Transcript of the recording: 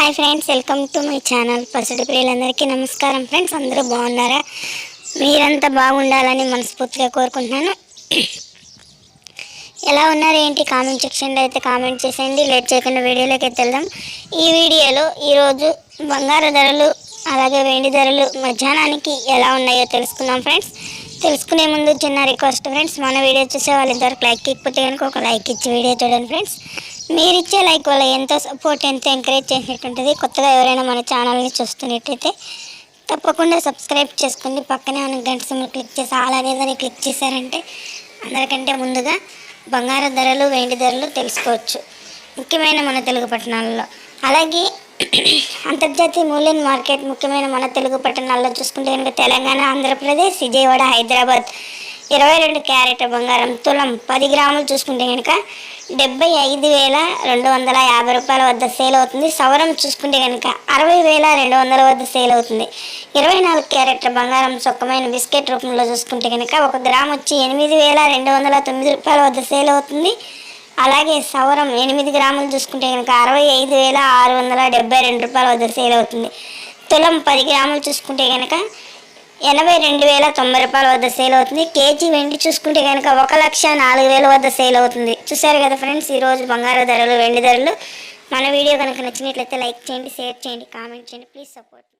Hi friends welcome to my channel. పసిడి ప్రియులందరికీ నమస్కారం. ఫ్రెండ్స్ అందరూ బాగున్నారా? మీరంతా బాగుండాలని మనస్ఫూర్తిగా కోరుకుంటున్నాను. ఎలా ఉన్నారు? ఏంటి? కామెంట్ సెక్షన్లో అయితే కామెంట్ చేసేయండి. లేట్ చేయకుండా వీడియోలోకి అయితే వెళ్దాం. ఈ వీడియోలో ఈరోజు బంగారు ధరలు అలాగే వెండి ధరలు మధ్యాహ్నానికి ఎలా ఉన్నాయో తెలుసుకుందాం ఫ్రెండ్స్. తెలుసుకునే ముందు చిన్న రిక్వెస్ట్ ఫ్రెండ్స్. మన వీడియో చూసే వాళ్ళు ఇంతవరకు లైక్ ఇకపోతే కనుక ఒక లైక్ ఇచ్చి వీడియో చూడండి ఫ్రెండ్స్. మీరు ఇచ్చే లైక్ వల్ల ఎంతో సపోర్ట్ ఎంతో ఎంకరేజ్ చేసినట్టుంటుంది కొత్తగా ఎవరైనా మన ఛానల్ని చూస్తున్నట్టయితే తప్పకుండా సబ్స్క్రైబ్ చేసుకోండి. పక్కనే ఉన్న గంట సింబల్ క్లిక్ చేసి ఆల్ అనేదని క్లిక్ చేశారంటే అందరికంటే ముందుగా బంగారు ధరలు వెండి ధరలు తెలుసుకోవచ్చు. ముఖ్యమైన మన తెలుగు పట్టణాలలో. అలాగే అంతర్జాతీయ మూల్యం మార్కెట్ ముఖ్యమైన మన తెలుగు పట్టణాల్లో చూసుకుంటే కనుక తెలంగాణ ఆంధ్రప్రదేశ్ విజయవాడ హైదరాబాద్ ఇరవై రెండు క్యారెట్ బంగారం తులం పది గ్రాములు చూసుకుంటే కనుక డెబ్బై ఐదు వేల రెండు వందల యాభై రూపాయల వద్ద సేల్ అవుతుంది. సవరం చూసుకుంటే కనుక అరవై వేల రెండు వందల వద్ద సేల్ అవుతుంది. ఇరవై నాలుగు క్యారెట్ బంగారం సొక్కమైన బిస్కెట్ రూపంలో చూసుకుంటే కనుక ఒక గ్రామ్ వచ్చి ఎనిమిది వేల రెండు వందల తొమ్మిది రూపాయల వద్ద సేల్ అవుతుంది. అలాగే సవరం ఎనిమిది గ్రాములు చూసుకుంటే కనుక అరవై ఐదు వేల ఆరు వందల డెబ్బై రెండు రూపాయల వద్ద సేల్ అవుతుంది. తులం పది గ్రాములు చూసుకుంటే కనుక ఎనభై రెండు వేల తొంభై రూపాయల వద్ద సేల్ అవుతుంది. కేజీ వెండి చూసుకుంటే కనుక ఒక లక్ష నాలుగు వేల వద్ద సేల్ అవుతుంది. చూసారు కదా ఫ్రెండ్స్ ఈరోజు బంగారు ధరలు వెండి ధరలు. మన వీడియో కనుక నచ్చినట్లయితే లైక్ చేయండి షేర్ చేయండి కామెంట్ చేయండి. Please support